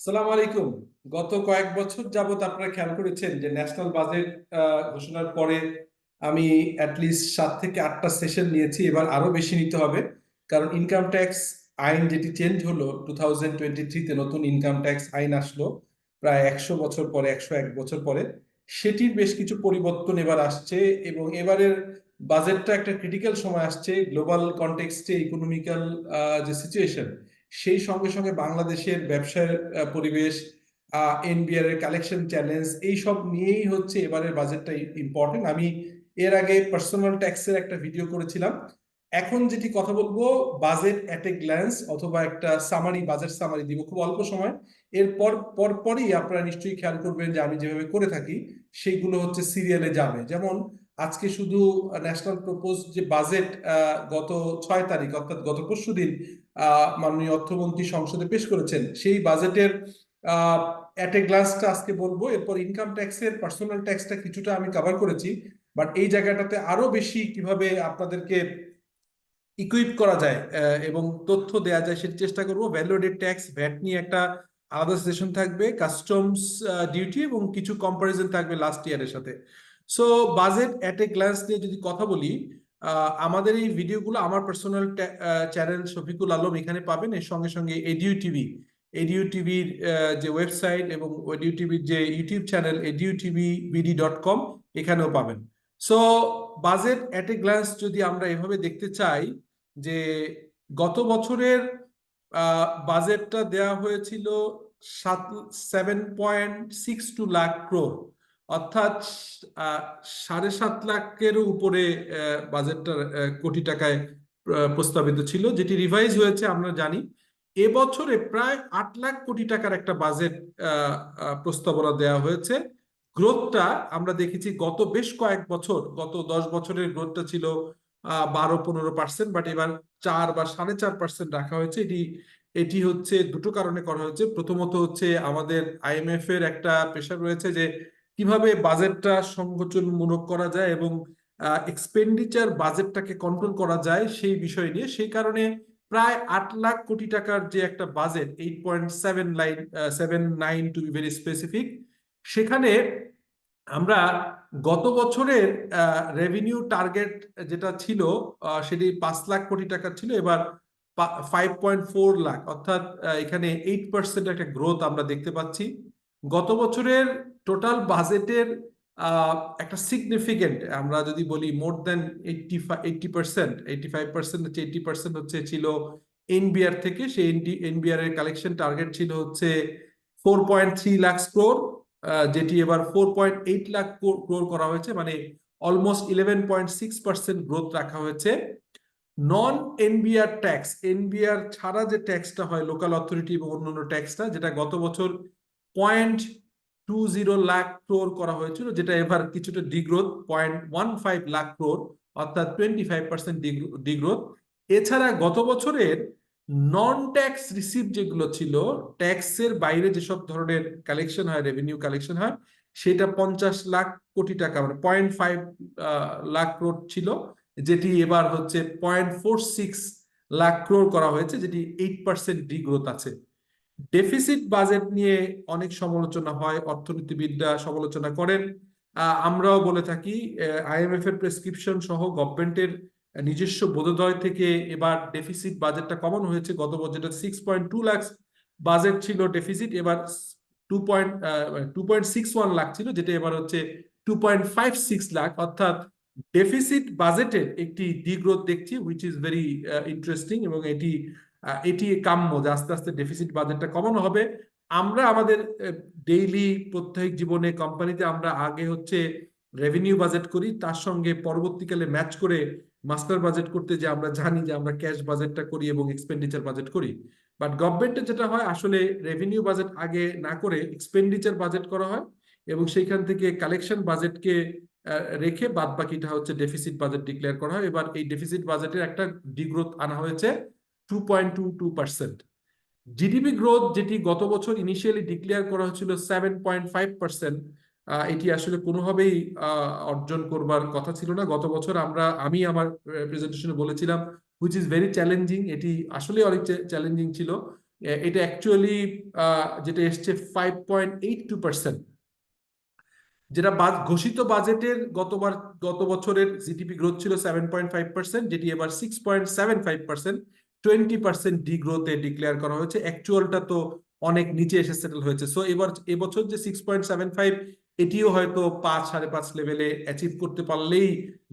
সালাম আলাইকুম। গত কয়েক বছর যাবত আপনারা খেয়াল করেছেন যে ন্যাশনাল বাজেট ঘোষণার পরে আমি অ্যাটলিস্ট সাত থেকে আটটা সেশন নিয়েছি, এবার আরও বেশি নিতে হবে। কারণ ইনকাম ট্যাক্স আইন যেটি চেঞ্জ হলো টু থাউজেন্ড টোয়েন্টি থ্রিতে নতুন ইনকাম ট্যাক্স আইন আসলো, প্রায় একশো বছর পরে, একশো এক বছর পরে। সেটির বেশ কিছু পরিবর্তন এবার আসছে এবং এবারের বাজেটটা একটা ক্রিটিক্যাল সময় আসছে। গ্লোবাল কনটেক্সটে ইকোনমিক্যাল যে সিচুয়েশন সেই সঙ্গে সঙ্গে বাংলাদেশের ব্যবসার পরিবেশ এনবিআর এর কালেকশন চ্যালেঞ্জ এই সব নিয়েই হচ্ছে এবারের বাজেটটা ইম্পর্টেন্ট আমি এর আগে পার্সোনাল ট্যাক্সের একটা ভিডিও করেছিলাম। এখন যেটি কথা বলব বাজেট অ্যাট এ গ্ল্যান্স অথবা একটা সামারি বাজেট সামারি দিব খুব অল্প সময়। এরপর পর পরই আপনারা নিশ্চয়ই খেয়াল করবেন যে আমি যেভাবে করে থাকি, সেইগুলো হচ্ছে সিরিয়ালে যাবে। যেমন আজকে শুধু ন্যাশনাল প্রপোজ যে বাজেট গত ছয় তারিখ, অর্থাৎ গত পরশু দিন মাননীয় অর্থমন্ত্রী সংসদে পেশ করেছেন, সেই বাজেটের অ্যাট এ গ্লান্সটা আজকে বলব। এরপর ইনকাম ট্যাক্সের পার্সোনাল ট্যাক্সটা কিছুটা আমি কভার করেছি বাট এই জায়গাটাতে আরও বেশি কীভাবে আপনাদেরকে ইকুইপ করা যায় এবং তথ্য দেওয়া যায় সেটি চেষ্টা করব। ভ্যালুডেড ট্যাক্স ভ্যাট নিয়ে একটা আলাদা সেশন থাকবে কাস্টমস ডিউটি এবং কিছু কম্পারিজন থাকবে লাস্ট ইয়ারের সাথে। So budget at a glance নিয়ে যদি কথা বলি আমাদের এই ভিডিওগুলো আমার পার্সোনাল চ্যানেল শফিকুল আলম এখানে পাবেন। এর সঙ্গে সঙ্গে এডিউ টিভি এডিউ টিভির যে ওয়েবসাইট এবং এডিউ টিভির যে YouTube channel edu TV BD dot com এখানেও পাবেন। So budget at a glance যদি আমরা এভাবে দেখতে চাই যে গত বছরের বাজেটটা দেয়া হয়েছিল সাত seven point six two lakh crore অর্থাৎ সাড়ে সাত লাখের উপরে বাজেটটা কোটি টাকায় প্রস্তাবিত ছিল, যেটি রিভাইজ হয়েছে, আমরা জানি। এবছরে প্রায় আট লাখ কোটি টাকার একটা বাজেট প্রস্তাবনা দেওয়া হয়েছে। গ্রোথটা আমরা দেখেছি গত বেশ কয়েক বছর, গত দশ বছরের গ্রোথটা ছিল বারো পনেরো পার্সেন্ট, বাট এবার চার বা সাড়ে চার পার্সেন্ট রাখা হয়েছে। এটি এটি হচ্ছে, দুটো কারণে করা হয়েছে। প্রথমত হচ্ছে, আমাদের আইএমএফ এর একটা প্রেশার রয়েছে যে কীভাবে বাজেটটা সংকোচনমূলক করা যায় এবং এক্সপেন্ডিচার বাজেটটাকে কন্ট্রোল করা যায় সেই বিষয় নিয়ে, সেই কারণে প্রায় আট লাখ কোটি টাকার যে একটা budget eight point seven line seven nine to be very specific সেখানে আমরা গত বছরের রেভিনিউ টার্গেট যেটা ছিল সেটি পাঁচ লাখ কোটি টাকা ছিল, এবার ফাইভ পয়েন্ট ফোর লাখ, অর্থাৎ এখানে এইট পার্সেন্ট একটা গ্রোথ আমরা দেখতে পাচ্ছি। গত বছরের টোটাল বাজেটের একটা সিগনিফিকেন্ট আমরা যদি বলি more than eighty eighty percent eighty five percent হচ্ছে এইটটি পার্সেন্ট হচ্ছে ছিল এনবিআর থেকে, সেই এনবিআর এর কালেকশন টার্গেট ছিল হচ্ছে four point three lakh crore যেটি এবার four point eight lakh crore করা হয়েছে মানে almost eleven point six percent growth রাখা হয়েছে। নন এনবিআর ট্যাক্স এনবিআর ছাড়া যে ট্যাক্সটা হয় লোকাল অথরিটি এবং অন্যান্য ট্যাক্সটা যেটা গত বছর point two zero lakh crore করা হয়েছিল, যেটা এবার কিছুটা degrowth point one five lakh crore অর্থাৎ টোয়েন্টি ফাইভ পার্সেন্ট ডিগ্রোথ এছাড়া গত বছরের নন ট্যাক্স রিসিভ যেগুলো ছিল ট্যাক্সের বাইরে যেসব ধরনের কালেকশন হয় রেভিনিউ কালেকশন হয়, সেটা পঞ্চাশ লাখ কোটি টাকা মানে পয়েন্ট ফাইভ লাখ ক্রোড ছিল, যেটি এবার হচ্ছে point four six lakh crore করা হয়েছে, যেটি এইট পার্সেন্ট ডিগ্রোথ আছে। ডেফিসিট বাজেট নিয়ে অনেক সমালোচনা হয়, অর্থনীতিবিদরা সমালোচনা করেন। আমরাও বলে থাকি আইএমএফ এর প্রেসক্রিপশন সহ গভর্নমেন্টের নিজস্ব বোধোদয় থেকে এবার ডেফিসিট বাজেটটা কমানো হয়েছে। গত বছরটা six point two lakh budget ছিল ডেফিসিট এবার two point two point six one lakh ছিল, যেটা এবার হচ্ছে two point five six lakh অর্থাৎ ডেফিসিট বাজেটের একটি ডিগ্রোথ দেখছি উইচ ইজ ভেরি ইন্টারেস্টিং এবং এটি এটি কাম্য যে আস্তে আস্তে ডেফিসিট বাজেটটা কমানো হবে। আমরা আমাদের ডেইলি প্রত্যেক জীবনে কোম্পানিতে আমরা আগে হচ্ছে রেভিনিউ বাজেট করি, তার সঙ্গে পরবর্তীকালে ম্যাচ করে মাস্টার বাজেট করতে যে আমরা জানি যে আমরা ক্যাশ বাজেটটা করি এবং এক্সপেন্ডিচার বাজেট করি। বাট গভর্নমেন্টের যেটা হয়, আসলে রেভিনিউ বাজেট আগে না করে এক্সপেন্ডিচার বাজেট করা হয় এবং সেইখান থেকে কালেকশন বাজেটকে রেখে বাদ বাকিটা হচ্ছে ডেফিসিট বাজেট ডিক্লেয়ার করা হয়। এবার এই ডেফিসিট বাজেটের একটা ডিগ্রোথ আনা হয়েছে। Two point two two percent GDP growth যেটি গত বছর ইনিশিয়ালি ডিক্লেয়ার করা হয়েছিল সেভেন পয়েন্ট ফাইভ পার্সেন্ট এটি আসলে কোনোভাবেই অর্জন করবার কথা ছিল না। গত বছর আমরা, আমি আমার প্রেজেন্টেশনে বলেছিলাম হুইচ ইজ ভেরি চ্যালেঞ্জিং এটি আসলে অনেক চ্যালেঞ্জিং ছিল। এটা অ্যাকচুয়ালি যেটা এসছে five point eight two percent যেটা ঘোষিত বাজেটের গতবার, গত বছরের জিডিপি গ্রোথ ছিল সেভেন পয়েন্ট ফাইভ পার্সেন্ট যেটি এবার six point seven five percent twenty percent D গ্রোথে ডিক্লেয়ার করা হয়েছে। অ্যাকচুয়ালটা তো অনেক নিচে এসে সেটেল হয়েছে। সো এবার, এবছর যে সিক্স পয়েন্ট সেভেন ফাইভ এটিও হয়তো পাঁচ, সাড়ে পাঁচ লেভেলে অ্যাচিভ করতে পারলেই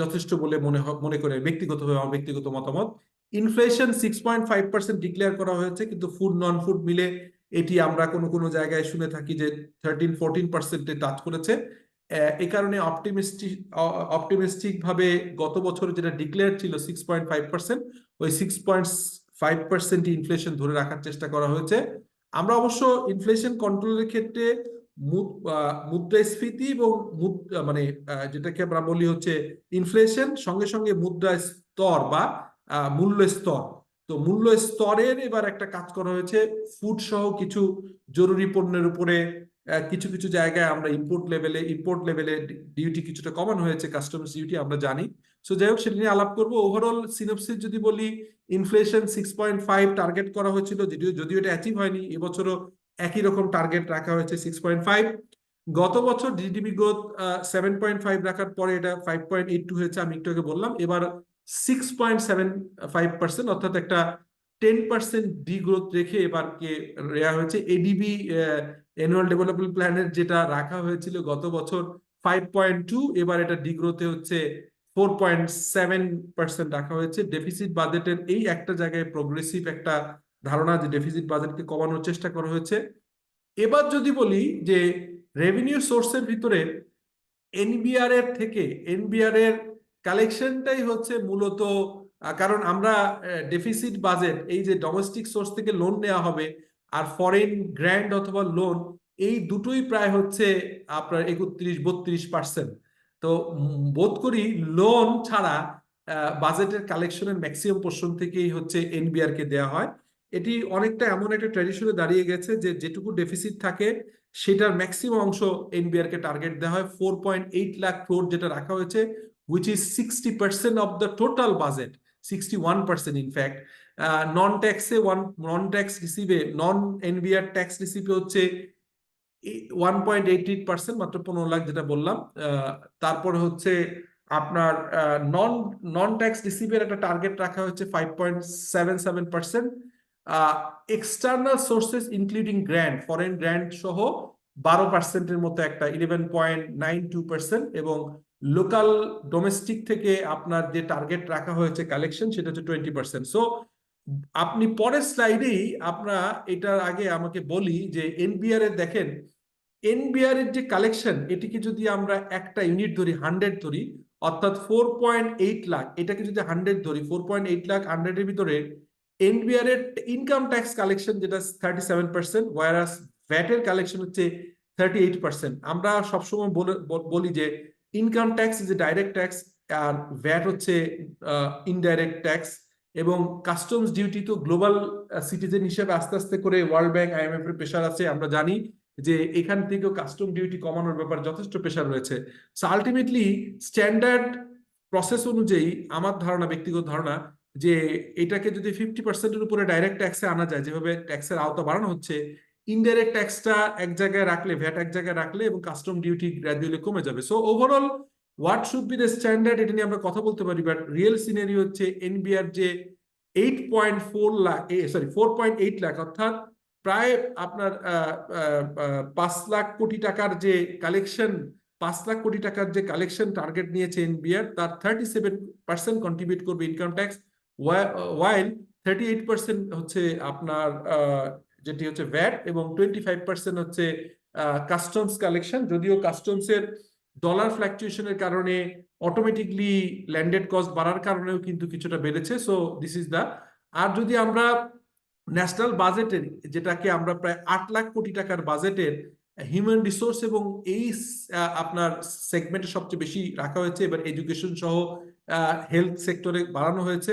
যথেষ্ট বলে মনে মনে করে ব্যক্তিগতভাবে আমার ব্যক্তিগত মতামত। Inflation six point five percent declare করা হয়েছে, কিন্তু ফুড নন ফুড মিলে এটি আমরা কোনো কোনো জায়গায় শুনে থাকি যে থার্টিন ফোরটিন পার্সেন্টে টাচ করেছে। এ কারণে অপটিমিস্টিক অপটিমিস্টিক ভাবে গত বছর যেটা ডিক্লেয়ার ছিল সিক্স পয়েন্ট ফাইভ পার্সেন্ট ওই six point five percent inflation ধরে রাখার চেষ্টা করা হয়েছে। আমরা অবশ্য ইনফ্লেশন কন্ট্রোলের ক্ষেত্রে মুদ্রাস্ফীতি এবং মানে যেটাকে আমরা বলি হচ্ছে ইনফ্লেশন সঙ্গে সঙ্গে মুদ্রা স্তর বা মূল্য স্তর তো মূল্য স্তরের এবার একটা কাজ করা হয়েছে ফুড সহ কিছু জরুরি পণ্যের উপরে কিছু কিছু জায়গায় আমরা ইম্পোর্ট লেভেলে ইম্পোর্ট লেভেলে ডিউটি কিছুটা কমানো হয়েছে কাস্টমস ডিউটি আমরা জানি। সো যাই হোক, সেটা নিয়ে আলাপ করব। ওভারঅল সিনপসিস যদি বলি inflation six point five target করা হয়েছিল, যদিও যদিও এটা অ্যাচিভ হয়নি, এবছরও একই রকম টার্গেট রাখা হয়েছে সিক্স পয়েন্ট ফাইভ গত বছর GDP growth seven point five রাখার পরে এটা ফাইভ পয়েন্ট এইট টু হয়েছে, আমি একটু আগে বললাম। এবার six point seven five percent অর্থাৎ একটা টেন পার্সেন্ট ডি গ্রোথ রেখে এবারকে নেওয়া হয়েছে। এডিবি অ্যানুয়াল ডেভেলপমেন্ট প্ল্যানের যেটা রাখা হয়েছিল গত বছর ফাইভ পয়েন্ট টু এবার এটা ডি গ্রোথে হচ্ছে ফোর পয়েন্ট সেভেন পার্সেন্ট রাখা হয়েছে। ডেফিসিট বাজেটের এই একটা জায়গায় প্রোগ্রেসিভ একটা ধারণা যে ডেফিসিট বাজেটকে কমানোর চেষ্টা করা হয়েছে। এবার যদি বলি যে রেভিনিউ সোর্সের ভিতরে এনবিআর এর থেকে এনবিআর এর কালেকশনটাই হচ্ছে মূলত কারণ আমরা ডেফিসিট বাজেট এই যে ডোমেস্টিক সোর্স থেকে লোন নেওয়া হবে আর ফরেন গ্র্যান্ড অথবা লোন এই দুটোই প্রায় হচ্ছে আপনার একত্রিশ, বত্রিশ পার্সেন্ট তো বোধ করি লোন ছাড়া বাজেটের কালেকশনের ম্যাক্সিমাম পোর্শন থেকেই হচ্ছে এনবিআর কে দেওয়া হয়। এটি অনেকটা এমন একটা ট্র্যাডিশনে দাঁড়িয়ে গেছে যে যেটুকু ডেফিসিট থাকে, সেটার ম্যাক্সিমাম অংশ এনবিআর কে টার্গেট দেওয়া হয়। Four point eight lakh crore যেটা রাখা হয়েছে which is sixty percent of the total budget sixty one percent in fact non ট্যাক্সে ওয়ান নন ট্যাক্স রিসিভে নন এনবিআর ট্যাক্স রিসিভে হচ্ছে one point eight eight percent মাত্র পনেরো লাখ যেটা বললাম। তারপরে হচ্ছে আপনার নন নন ট্যাক্স রিসিভের একটা টার্গেট রাখা হচ্ছে five point seven seven percent external sources including grant foreign grant সহ বারো পার্সেন্টের মতো একটা eleven point nine two percent এবং লোকাল ডোমেস্টিক থেকে আপনার যে টার্গেট রাখা হয়েছে কালেকশন সেটা হচ্ছে টোয়েন্টি পার্সেন্ট সো আপনি পরের স্লাইডেই আমরা এটার আগে আমাকে বলি যে এনবিআর এর দেখেন এনবিআর এর যে কালেকশন এটিকে যদি আমরা একটা ইউনিট ধরি হান্ড্রেড ধরি, অর্থাৎ ফোর পয়েন্ট এইট লাখ এটাকে যদি হান্ড্রেড ধরি ফোর পয়েন্ট এইট লাখ হান্ড্রেডের ভিতরে এনবিআর এর ইনকাম ট্যাক্স কালেকশন যেটা থার্টি সেভেন পার্সেন্ট ওয়ারাস ভ্যাটের কালেকশন হচ্ছে থার্টি এইট পার্সেন্ট আমরা সবসময় বলে, বলি যে ইনকাম ট্যাক্স যে ডাইরেক্ট ট্যাক্স আর ভ্যাট হচ্ছে ইনডাইরেক্ট ট্যাক্স এবং কাস্টমস ডিউটি তো গ্লোবাল সিটিজেন হিসেবে আস্তে আস্তে করে ওয়ার্ল্ড ব্যাংক আইএমএফ এর প্রেশার আছে। আমরা জানি যে এখান থেকেও কাস্টম ডিউটি কমানোর ব্যাপারে যথেষ্ট প্রেশার রয়েছে। সো আলটিমেটলি স্ট্যান্ডার্ড প্রসেস অনুযায়ী আমার ধারণা, ব্যক্তিগত ধারণা যে এটাকে যদি ফিফটি পার্সেন্টের উপরে ডাইরেক্ট ট্যাক্সে আনা যায়, যেভাবে ট্যাক্সের আওতা বাড়ানো হচ্ছে ইনডাইরেক্ট ট্যাক্সটা এক জায়গায় রাখলে ভ্যাট এক জায়গায় রাখলে এবং কাস্টম ডিউটি গ্র্যাজুয়ালি কমে যাবে। So overall what should be the standard এটা নিয়ে আমরা কথা বলতে পারি বাট রিয়েল সিনারি হচ্ছে এনবিআর যে eight point four lakh sorry four point eight lakh অর্থাৎ প্রায় আপনার পাঁচ লাখ কোটি টাকার যে কালেকশন পাঁচ লাখ কোটি টাকার যে কালেকশন টার্গেট নিয়েছে এনবিআর তার থার্টি সেভেন পার্সেন্ট কন্ট্রিবিউট করবে income tax while thirty eight percent হচ্ছে আপনার যেটি হচ্ছে ভ্যাট এবং টোয়েন্টি ফাইভ পার্সেন্ট হচ্ছে কাস্টমস কালেকশন যদিও কাস্টমসের ডলার ফ্ল্যাকচুয়েশনের কারণে অটোমেটিকলি ল্যান্ডেড কস্ট বাড়ার কারণেও কিন্তু কিছুটা বেড়েছে সো দিস ইজ দা আর যদি আমরা ন্যাশনাল বাজেটের যেটাকে আমরা প্রায় আট লাখ কোটি টাকার বাজেটের হিউম্যান রিসোর্স এবং এই আপনার সেগমেন্টে সবচেয়ে বেশি রাখা হয়েছে, এবার এডুকেশন সহ হেলথ সেক্টরে বাড়ানো হয়েছে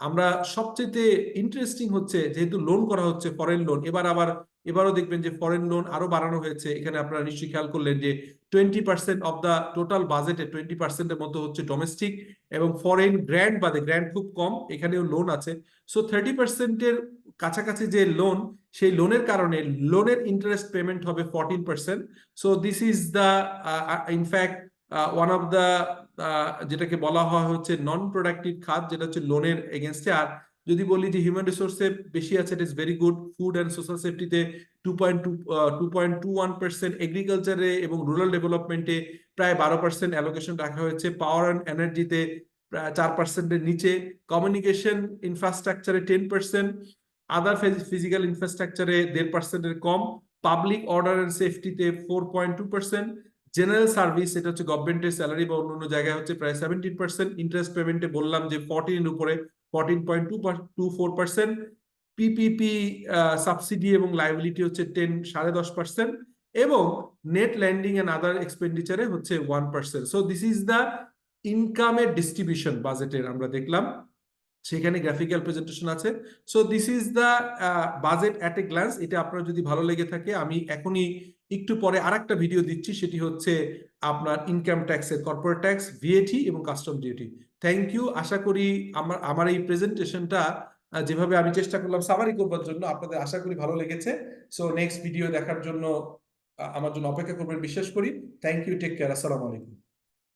আমরা সবচেয়ে ইন্টারেস্টিং হচ্ছে যেহেতু লোন করা হচ্ছে ফরেন লোন এবার আবার, এবারও দেখবেন যে ফরেন লোন আরও বাড়ানো হয়েছে। এখানে আপনারা নিশ্চয়ই খেয়াল করলেন যে twenty percent of the total বাজেটে টোয়েন্টি পার্সেন্টের মধ্যে হচ্ছে ডোমেস্টিক এবং ফরেন গ্র্যান্ড বাদে গ্র্যান্ড খুব কম, এখানেও লোন আছে। সো থার্টি পার্সেন্টের কাছাকাছি যে লোন সেই লোনের কারণে লোনের ইন্টারেস্ট পেমেন্ট হবে fourteen percent so this is the in fact one of the যেটাকে বলা হয় হচ্ছে নন প্রোডাক্টিভ খাত, যেটা হচ্ছে লোনের এগেনস্টে আর যদি বলি যে হিউম্যান রিসোর্সে বেশি আছে it is very good food and social সেফটিতে two point two two point two one percent এগ্রিকালচারে এবং রুরাল ডেভেলপমেন্টে প্রায় বারো পার্সেন্ট অ্যালোকেশন রাখা হয়েছে। পাওয়ার অ্যান্ড এনার্জিতে প্রায় চার পার্সেন্টের নিচে। কমিউনিকেশন ইনফ্রাস্ট্রাকচারে টেন পার্সেন্ট আদার ফিজিক্যাল ইনফ্রাস্ট্রাকচারে দেড় পার্সেন্টের কম। Public order and সেফটিতে four point two percent general service এটা হচ্ছে গভর্নমেন্টের স্যালারি বা অন্যান্য জায়গায় হচ্ছে প্রায় সেভেন্টিন পার্সেন্ট ইন্টারেস্ট পেমেন্টে বললাম যে ফোরটিন উপরে fourteen point two two four percent PPP subsidy এবং লাইবিলিটি হচ্ছে টেন সাড়ে দশ পার্সেন্ট এবং নেট ল্যান্ডিং অ্যান্ড আদার এক্সপেন্ডিচারে হচ্ছে one percent so this is the ইনকামের ডিস্ট্রিবিউশন বাজেটের আমরা দেখলাম। সেখানে গ্রাফিক্যাল প্রেজেন্টেশন আছে। So this is the budget at a glance এটা আপনার যদি ভালো লেগে থাকে, আমি এখনই একটু পরে আরেকটা ভিডিও দিচ্ছি, সেটি হচ্ছে আপনার ইনকাম ট্যাক্সের corporate tax V A T এবং কাস্টম ডিউটি থ্যাংক ইউ আশা করি আমার আমার এই প্রেজেন্টেশনটা যেভাবে আমি চেষ্টা করলাম সামারি করবার জন্য, আপনাদের আশা করি ভালো লেগেছে। সো নেক্সট ভিডিও দেখার জন্য আমার জন্য অপেক্ষা করবেন, বিশ্বাস করি। থ্যাংক ইউ টেক কেয়ার আসসালামু আলাইকুম।